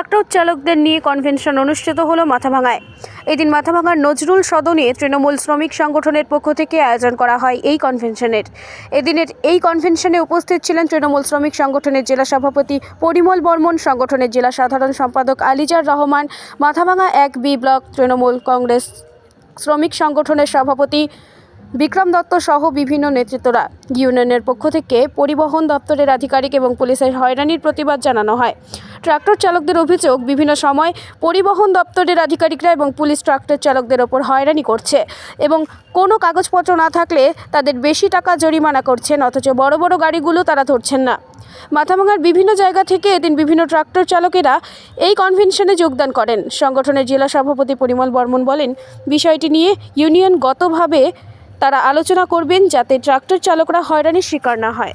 Tractor চালকদের নিয়ে convention অনুষ্ঠিত হলো মাথাভাঙায়। এদিন মাথাভাঙার নজরুল সদনে তৃণমূল শ্রমিক সংগঠনের পক্ষ থেকে আয়োজন করা হয় এই কনভেনশনের। এদিনের এই কনভেনশনে উপস্থিত ছিলেন তৃণমূল শ্রমিক সংগঠনের জেলা সভাপতি পরিমল বর্মন, সংগঠনের জেলা সাধারণ সম্পাদক আলিজার রহমান, মাথাভাঙা এক বি ব্লক তৃণমূল কংগ্রেস শ্রমিক সংগঠনের সভাপতি বিক্রম দত্ত সহ বিভিন্ন নেতৃত্বরা ইউনিয়নের পক্ষ থেকে পরিবহন দপ্তরের আধিকারিক এবং পুলিশের হয়রানির প্রতিবাদ জানানো হয়। ট্রাক্টর চালকদের অভিযোগ, বিভিন্ন সময় পরিবহন দপ্তরের আধিকারিকরা এবং পুলিশ ট্রাক্টর চালকদের ওপর হয়রানি করছে এবং কোনো কাগজপত্র না থাকলে তাদের বেশি টাকা জরিমানা করছেন, অথচ বড় বড় গাড়িগুলো তারা ধরছেন না। মাথাভাঙার বিভিন্ন জায়গা থেকে এদিন বিভিন্ন ট্রাক্টর চালকেরা এই কনভেনশনে যোগদান করেন। সংগঠনের জেলা সভাপতি পরিমল বর্মন বলেন, বিষয়টি নিয়ে ইউনিয়নগতভাবে তারা আলোচনা করবেন যাতে ট্রাক্টর চালকরা হয়রানির শিকার না হয়।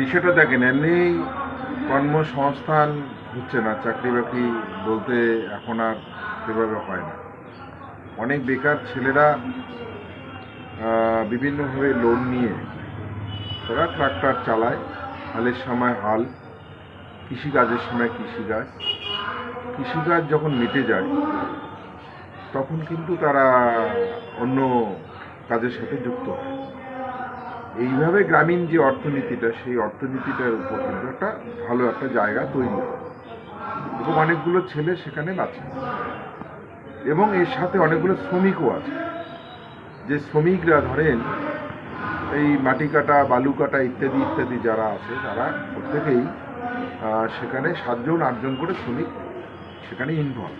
বিষয়টা দেখেন, এমনি কর্মসংস্থান হচ্ছে না চাকরি বাকরি বলতে এখন আর সেভাবে হয় না। অনেক বেকার ছেলেরা বিভিন্নভাবে লোন নিয়ে তারা ট্রাক্টর চালায়, হালের সময় হাল, কৃষিকাজের সময় কৃষিকাজ। কৃষিকাজ যখন মিটে যায়, তখন কিন্তু তারা অন্য কাজের সাথে যুক্ত হয়। এইভাবে গ্রামীণ যে অর্থনীতিটা, সেই অর্থনীতিটার উপর কিন্তু একটা ভালো একটা জায়গা তৈরি এবং অনেকগুলো ছেলে সেখানে আছে এবং এর সাথে অনেকগুলো শ্রমিকও আছে। যে শ্রমিকরা ধরেন, এই মাটি কাটা, বালু কাটা ইত্যাদি ইত্যাদি যারা আছে, তারা প্রত্যেকেই সেখানে সাতজন, আটজন করে শ্রমিক সেখানে ইনভলভ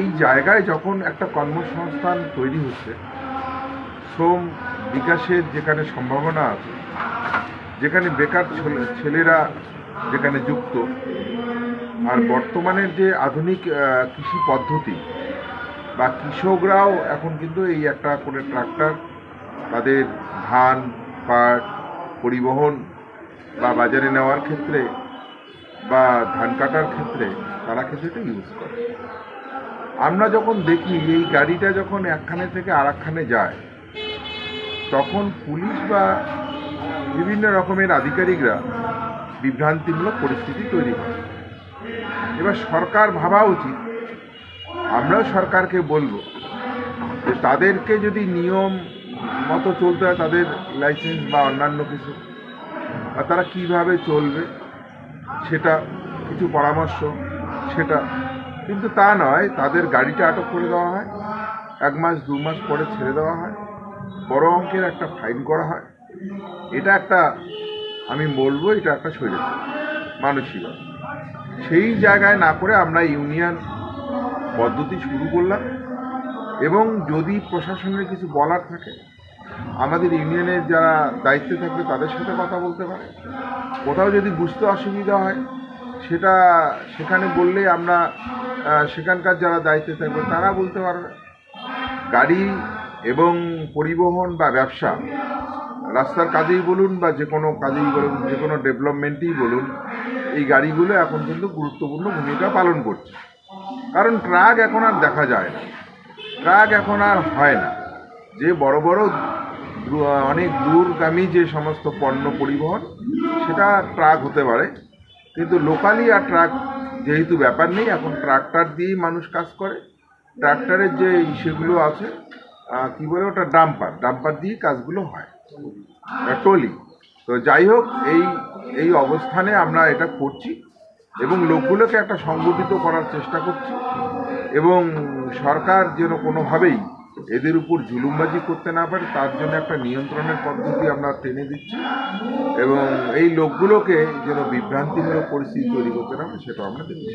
এই জায়গায় যখন একটা কর্মসংস্থান তৈরি হচ্ছে শ্রম বিকাশের যেখানে সম্ভাবনা আছে, যেখানে বেকার ছেলে- ছেলেরা যেখানে যুক্ত, আর বর্তমানের যে আধুনিক কৃষি পদ্ধতি, বা কৃষকরাও এখন কিন্তু এই একটা করে ট্রাক্টর, তাদের ধান, পাট, পরিবহন, বা বাজারে নেওয়ার ক্ষেত্রে, বা ধান কাটার ক্ষেত্রে, তারা কিন্তু এটা ইউজ করে। আমরা যখন দেখি, এই গাড়িটা যখন একখানে থেকে আরেকখানে যায় তখন পুলিশ বা বিভিন্ন রকমের আধিকারিকরা বিভ্রান্তিমূলক পরিস্থিতি তৈরি করে। এবার সরকার ভাবা উচিত। আমরাও সরকারকে বলব যে তাদেরকে যদি নিয়ম মতো চলতে হয়, তাদের লাইসেন্স বা অন্যান্য কিছু, আর তারা কীভাবে চলবে সেটা কিছু পরামর্শ, সেটা। কিন্তু তা নয়, তাদের গাড়িটা আটক করে দেওয়া হয়, এক মাস, দু মাস পরে ছেড়ে দেওয়া হয়। বড় অঙ্কের একটা ফাইন করা হয়। এটা একটা, আমি বলব এটা একটা শরীর মানসিকতা। সেই জায়গায় না করে আমরা ইউনিয়ন পদ্ধতি শুরু করলাম এবং যদি প্রশাসনের কিছু বলার থাকে, আমাদের ইউনিয়নের যারা দায়িত্বে থাকবে তাদের সাথে কথা বলতে পারে। কোথাও যদি বুঝতে অসুবিধা হয়, সেটা সেখানে বললে আমরা সেখানকার যারা দায়িত্বে থাকবে তারা বলতে পারবে। গাড়ি এবং পরিবহন বা ব্যবসা, রাস্তার কাজেই বলুন বা যে কোনো কাজেই বলুন, যে কোনো ডেভেলপমেন্টেই বলুন, এই গাড়িগুলো এখন কিন্তু গুরুত্বপূর্ণ ভূমিকা পালন করছে। কারণ ট্রাক এখন আর দেখা যায় না। ট্রাক এখন আর হয় না। যে বড় বড় অনেক দূরগামী যে সমস্ত পণ্য পরিবহন, সেটা ট্রাক হতে পারে। কিন্তু লোকালি আর ট্রাক যেহেতু ব্যাপার নেই, এখন ট্রাক্টর দিয়েই মানুষ কাজ করে। ট্রাক্টরের যে সেগুলো আছে কি বলে ওটা, ডাম্পার। ডাম্পার দিয়েই কাজগুলো হয়। টলি। তো যাই হোক, এই এই অবস্থানে আমরা এটা করছি এবং লোকগুলোকে একটা সংগঠিত করার চেষ্টা করছি এবং সরকার যেন কোনোভাবেই এদের উপর জুলুমবাজি করতে না পারে, তার জন্য একটা নিয়ন্ত্রণের পদ্ধতি আমরা টেনে দিচ্ছি এবং এই লোকগুলোকে যেন বিভ্রান্তিমূলক পরিস্থিতি তৈরি করতে না সেটা আমরা দেখছি।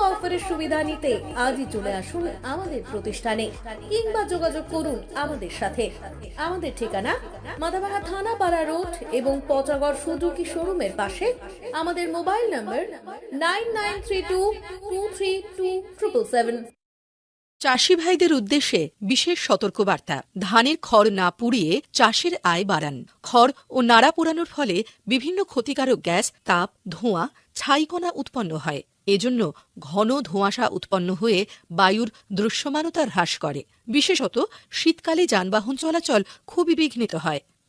অফারের সুবিধা নিতে আজই চলে আসুন আমাদের প্রতিষ্ঠানে কিংবা যোগাযোগ করুন আমাদের সাথে। আমাদের ঠিকানা মাদাবাহা থানাপাড়া রোড এবং পচাগড় সুজুকি শোরুমের পাশে আমাদের mobile number nine nine three two two three two triple seven. চাষি ভাইদের উদ্দেশ্যে বিশেষ সতর্কবার্তা, ধানের খড় না পুড়িয়ে চাষের আয় বাড়ান। খড় ও নাড়া পোড়ানোর ফলে বিভিন্ন ক্ষতিকারক গ্যাস, তাপ, ধোঁয়া ছাইকণা উৎপন্ন হয়। এজন্য ঘন ধোঁয়াশা উৎপন্ন হয়ে বায়ুর দৃশ্যমানতা হ্রাস করে। বিশেষত শীতকালে যানবাহন চলাচল খুবই বিঘ্নিত হয়।